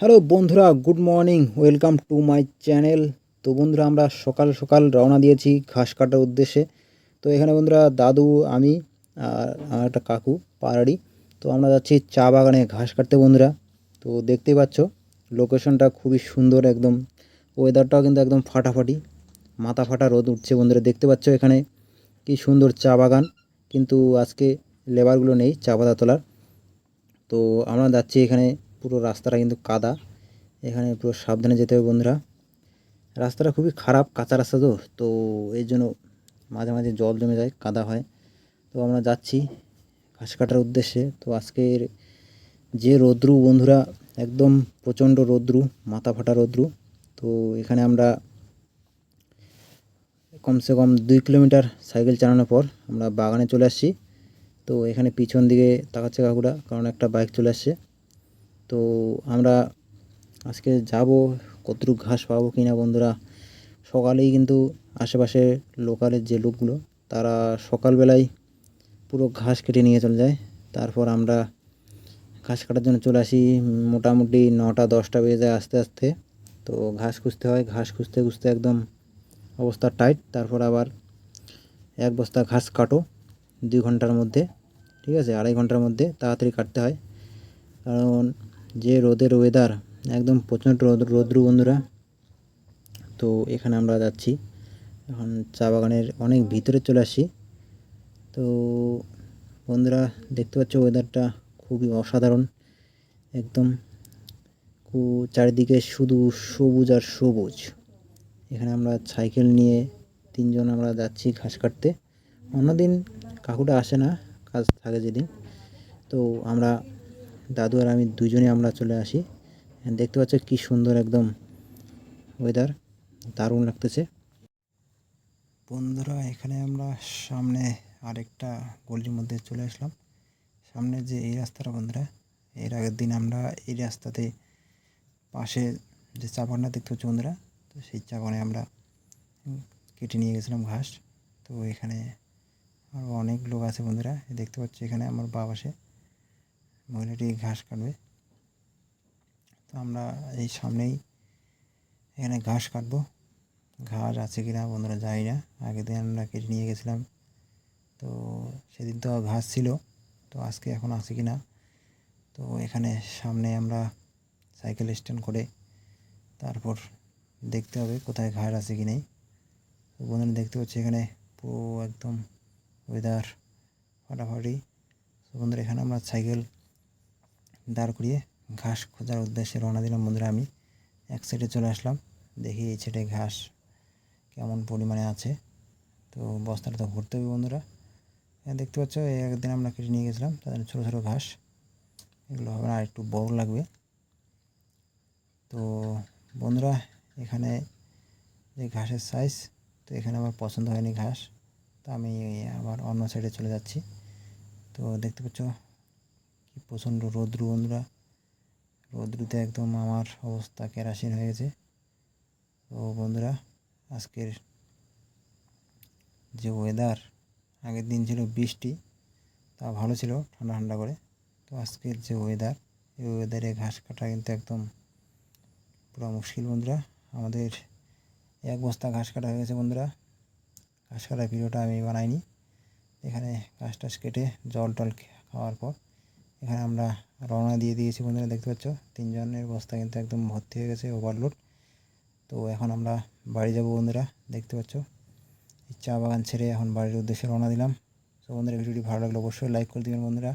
Hello বন্ধুরা, good morning, welcome to my channel. তো বন্ধুরা, আমরা সকাল সকাল রওনা দিয়েছি ঘাস কাটার উদ্দেশ্যে। তো এখানে বন্ধুরা, দাদু, আমি আর আমার একটা কাকু পাড়াড়ি তো আমরা যাচ্ছি চা বাগানে ঘাস কাটতে বন্ধুরা। তো দেখতেই পাচ্ছ, লোকেশনটা খুবই সুন্দর একদম। ওয়েদারটাও কিন্তু একদম ফাটাফাটি। মাথা ফাটা রোদ উঠছে বন্ধুরা, দেখতে পাচ্ছ এখানে। কি সুন্দর চা বাগান। কিন্তু আজকে লেবারগুলো নেই, চা পাতা তোলার। তো আমরা যাচ্ছি এখানে পুরো রাস্তাটা কিন্তু কাদা। এখানে পুরো সাবধানে যেতে হবে বন্ধুরা। রাস্তাটা খুবই খারাপ, কাঁচা রাস্তা তো। তো এই জন্য মাঝে মাঝে জল জমে যায়, কাদা হয়। তো আমরা যাচ্ছি ঘাস কাটার উদ্দেশ্যে। তো আজকের যে রৌদ্রু বন্ধুরা, একদম প্রচণ্ড রৌদ্রু, মাথা ফাটা রৌদ্রু। তো এখানে আমরা কমসে কম দুই কিলোমিটার সাইকেল চালানোর পর আমরা বাগানে চলে আসছি। তো এখানে পিছন দিকে তাকাচ্ছে কাকুরা, কারণ একটা বাইক চলে আসছে। তো আমরা আজকে যাব, কতটুকু ঘাস পাবো কি না বন্ধুরা? সকালেই কিন্তু আশেপাশে লোকালের যে লোকগুলো, তারা সকালবেলায় পুরো ঘাস কেটে নিয়ে চলে যায়। তারপর আমরা ঘাস কাটার জন্য চলে আসি, মোটামুটি নটা, দশটা বেজে যায় আস্তে আস্তে। তো ঘাস খুঁজতে হয়, ঘাস খুঁজতে খুঁজতে একদম অবস্থা টাইট তারপর আবার এক বস্তা ঘাস কাটো, দুই ঘণ্টার মধ্যে, ঠিক আছে? আড়াই ঘণ্টার মধ্যে তাড়াতাড়ি কাটতে হয়। কারণ যে রোদের ওয়েদার একদম প্রচণ্ড রোদ, রৌদ্রু বন্ধুরা। তো এখানে আমরা যাচ্ছি। এখন চা বাগানের অনেক ভিতরে চলে আসি তো বন্ধুরা, দেখতে পাচ্ছ ওয়েদারটা খুবই অসাধারণ। একদম চারিদিকে শুধু সবুজ আর সবুজ। এখানে আমরা সাইকেল নিয়ে তিনজন আমরা যাচ্ছি ঘাস কাটতে। অন্যদিন কাকুটা আসে না, কাজ থাকে যেদিন। তো আমরা দাদু আর আমি দুজনে আমরা চলে আসি। দেখতে পাচ্ছ কি সুন্দর একদম ওয়েদার দারুণ লাগতেছে। বন্ধুরা, এখানে আমরা সামনে আরেকটা গলির মধ্যে চলে আসলাম। সামনে যে এই রাস্তাটা বন্ধুরা, এর আগের দিন আমরা এই রাস্তাতে পাশে যে চা বাগানটা দেখতে পাচ্ছি বন্ধুরা, তো সেই চা বাগানে আমরা কেটে নিয়ে গেছিলাম ঘাস। তো এখানে আরও অনেক লোক আছে বন্ধুরা, দেখতে পাচ্ছি এখানে আমার বাবা আসে। মহিলাটি ঘাস কাটবে। তো আমরা এই সামনেই এখানে ঘাস কাটবো। ঘাস আছে কি না বন্ধুরা জানি না। আগের দিন আমরা কেটে নিয়ে গেছিলাম। তো সেদিন তো ঘাস ছিল। তো আজকে এখন আছে কি না তো এখানে সামনে আমরা সাইকেল স্ট্যান্ড করে তারপর দেখতে হবে কোথায় ঘাস আছে কি নেই। তো বন্ধুরা দেখতে পাচ্ছি এখানে পুরো একদম ওয়েদার ফাটাফাটি। তো বন্ধুরা এখানে আমরা সাইকেল দাঁড় করিয়ে ঘাস খোঁজার উদ্দেশ্যে রওনা দিলাম। বন্ধুরা, আমি এক সাইডে চলে আসলাম। দেখি এই সাইডে ঘাস কেমন পরিমাণে আছে। তো বস্তাটা তো ঘুরতে হবে বন্ধুরা। দেখতে পাচ্ছ, এই একদিন আমরা কেটে নিয়ে গেছিলাম। তাদের ছোটো ছোটো ঘাস। এগুলো হবে না, একটু বড় লাগবে। তো বন্ধুরা, এখানে যে ঘাসের সাইজ তো এখানে আমার পছন্দ হয়নি ঘাস। তো আমি আবার অন্য সাইডে চলে যাচ্ছি। তো দেখতে পাচ্ছ প্রচণ্ড রৌদ্রু বন্ধুরা। রৌদ্রুতে একদম আমার অবস্থা কেরাসিন হয়ে গেছে। তো বন্ধুরা, আজকের যে ওয়েদার আগের দিন ছিল বৃষ্টি, তা ভালো ছিল, ঠান্ডা ঠান্ডা করে। তো আজকের যে ওয়েদার এই ওয়েদারে ঘাস কাটা কিন্তু একদম পুরো মুশকিল বন্ধুরা। আমাদের এক বস্তা ঘাস কাটা হয়ে গেছে বন্ধুরা। ঘাস কাটার ভিডিওটা আমি বানাইনি। এখানে ঘাস টাস কেটে জল টল খাওয়ার পর এখানে আমরা রওনা দিয়ে দিয়েছি বন্ধুরা, দেখতে পাচ্ছ? তিনজনের বস্তা কিন্তু একদম ভর্তি হয়ে গেছে ওভারলোড তো এখন আমরা বাড়ি যাব বন্ধুরা, দেখতে পাচ্ছ? চা বাগান ছেড়ে এখন বাড়ির উদ্দেশ্যে রওনা দিলাম। তো বন্ধুরা, ভিডিওটি ভালো লাগলে অবশ্যই লাইক করে দেবেন বন্ধুরা।